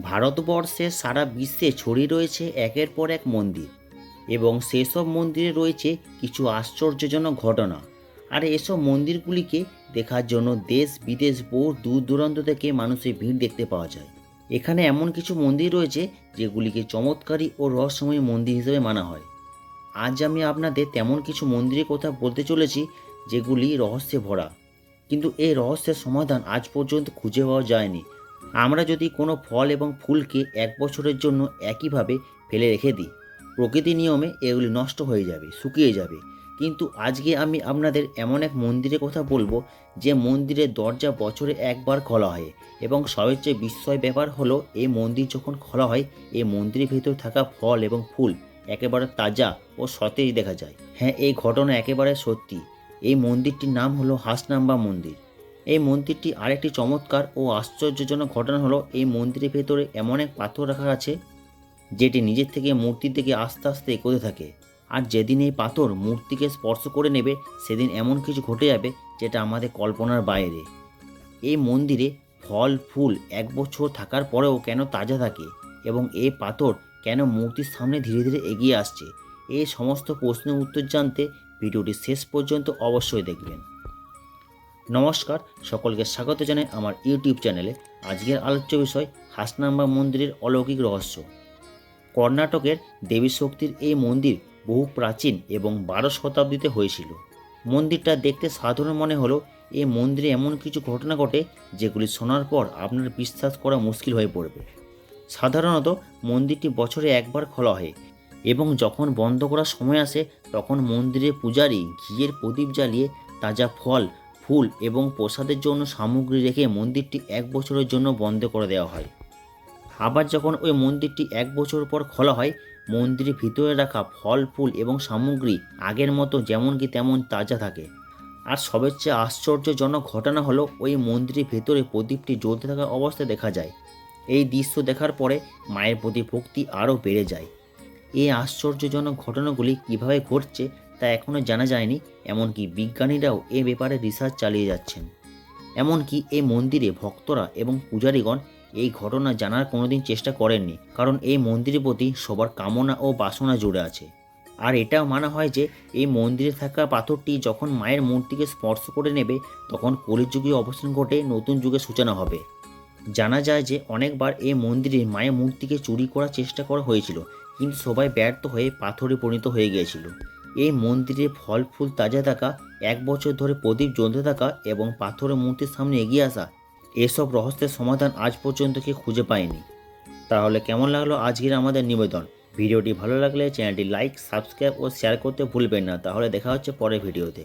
ভারতবর্ষে সারা বিশ্বে ছড়িয়ে রয়েছে একের পর এক মন্দির এবং সেসব মন্দিরে রয়েছে কিছু আশ্চর্যজনক ঘটনা। আর এসব মন্দিরগুলিকে দেখার জন্য দেশ, বিদেশ, বহু দূর দূরান্ত থেকে মানুষের ভিড় দেখতে পাওয়া যায়। এখানে এমন কিছু মন্দির রয়েছে যেগুলিকে চমৎকারী ও রহস্যময় মন্দির হিসেবে মানা হয়। আজ আমি আপনাদের তেমন কিছু মন্দিরের কথা বলতে চলেছি যেগুলি রহস্যে ভরা। কিন্তু এই রহস্যের সমাধান আজ পর্যন্ত খুঁজে পাওয়া যায়নি। আমরা যদি কোনো ফল এবং ফুলকে এক বছরের জন্য একইভাবে ফেলে রেখে দিই, প্রকৃতি নিয়মে এগুলি নষ্ট হয়ে যাবে, শুকিয়ে যাবে। কিন্তু আজকে আমি আপনাদের এমন এক মন্দিরের কথা বলব, যে মন্দিরের দরজা বছরে একবার খোলা হয় এবং সবচেয়ে বিস্ময় ব্যাপার হলো, এই মন্দির যখন খোলা হয়, এই মন্দিরের ভেতর থাকা ফল এবং ফুল একেবারে তাজা ও সতেজ দেখা যায়। হ্যাঁ এই ঘটনা একেবারে সত্যি। এই মন্দিরটির নাম হলো হাসনাম্বা মন্দির। এই মন্দিরটি আরেকটি চমৎকার ও আশ্চর্যজনক ঘটনা হলো, এই মন্দিরের ভেতরে এমন এক পাথর রাখা আছে, যেটি নিজের থেকে মূর্তির দিকে আস্তে আস্তে এগোতে থাকে। আর যেদিন এই পাথর মূর্তিকে স্পর্শ করে নেবে, সেদিন এমন কিছু ঘটে যাবে, যেটা আমাদের কল্পনার বাইরে। এই মন্দিরে ফল, ফুল এক বছর থাকার পরেও কেন তাজা থাকে এবং এই পাথর কেন মূর্তির সামনে ধীরে ধীরে এগিয়ে আসছে? এই সমস্ত প্রশ্নের উত্তর জানতে ভিডিওটি শেষ পর্যন্ত অবশ্যই দেখবেন। নমস্কার, সকলকে স্বাগত জানাই আমার ইউটিউব চ্যানেলে। আজকের আলোচ্য বিষয় হাসনাম্বা মন্দিরের অলৌকিক রহস্য। কর্ণাটকের দেবী শক্তির এই মন্দির বহু প্রাচীন এবং বারো শতাব্দীতে হয়েছিল। মন্দিরটা দেখতে সাধারণ মনে হলো এই মন্দিরে এমন কিছু ঘটনা ঘটে যেগুলি শোনার পর আপনার বিশ্বাস করা মুশকিল হয়ে পড়বে। সাধারণত মন্দিরটি বছরে একবার খোলা হয় এবং যখন বন্ধ করার সময় আসে, তখন মন্দিরের পূজারী ঘিয়ের প্রদীপ জ্বালিয়ে তাজা ফল ফুল এবং প্রসাদের জন্য সামগ্রী রেখে মন্দিরটি এক বছরের জন্য বন্ধ করে দেওয়া হয়। আবার যখন ওই মন্দিরটি এক বছর পর খোলা হয়, মন্দিরের ভিতরে রাখা ফল, ফুল এবং সামগ্রী আগের মতো যেমন কি তেমন তাজা থাকে। আর সবচেয়ে আশ্চর্যজনক ঘটনা হলো ওই মন্দিরের ভেতরে প্রদীপটি জ্বলতে থাকা অবস্থায় দেখা যায়। এই দৃশ্য দেখার পরে মায়ের প্রতি ভক্তি আরও বেড়ে যায়। এই আশ্চর্যজনক ঘটনাগুলি কীভাবে ঘটছে তা এখনও জানা যায়নি, এমনকি বিজ্ঞানীরাও এ ব্যাপারে রিসার্চ চালিয়ে যাচ্ছেন। এমনকি এই মন্দিরে ভক্তরা এবং পূজারীগণ এই ঘটনা জানার কোনোদিন চেষ্টা করেননি, কারণ এই মন্দিরের প্রতি সবার কামনা ও বাসনা জুড়ে আছে। আর এটাও মানা হয় যে, এই মন্দিরে থাকা পাথরটি যখন মায়ের মূর্তিকে স্পর্শ করে নেবে, তখন কলিযুগে অবস্থান ঘটে নতুন যুগের সূচনা হবে। জানা যায় যে, অনেকবার এই মন্দিরে মায়ের মূর্তিকে চুরি করার চেষ্টা করা হয়েছিল, কিন্তু সবাই ব্যর্থ হয়ে পাথরে পরিণত হয়ে গিয়েছিল। এই মন্দিরে ফল, ফুল তাজা থাকা, এক বছর ধরে প্রদীপ জ্বলতে থাকা এবং পাথরের মূর্তির সামনে এগিয়ে আসা, এসব রহস্যের সমাধান আজ পর্যন্ত কেউ খুঁজে পায়নি। তাহলে কেমন লাগল আজকের আমাদের নিবেদন? ভিডিওটি ভালো লাগলে চ্যানেলটি লাইক, সাবস্ক্রাইব ও শেয়ার করতে ভুলবেন না। তাহলে দেখা হচ্ছে পরের ভিডিওতে।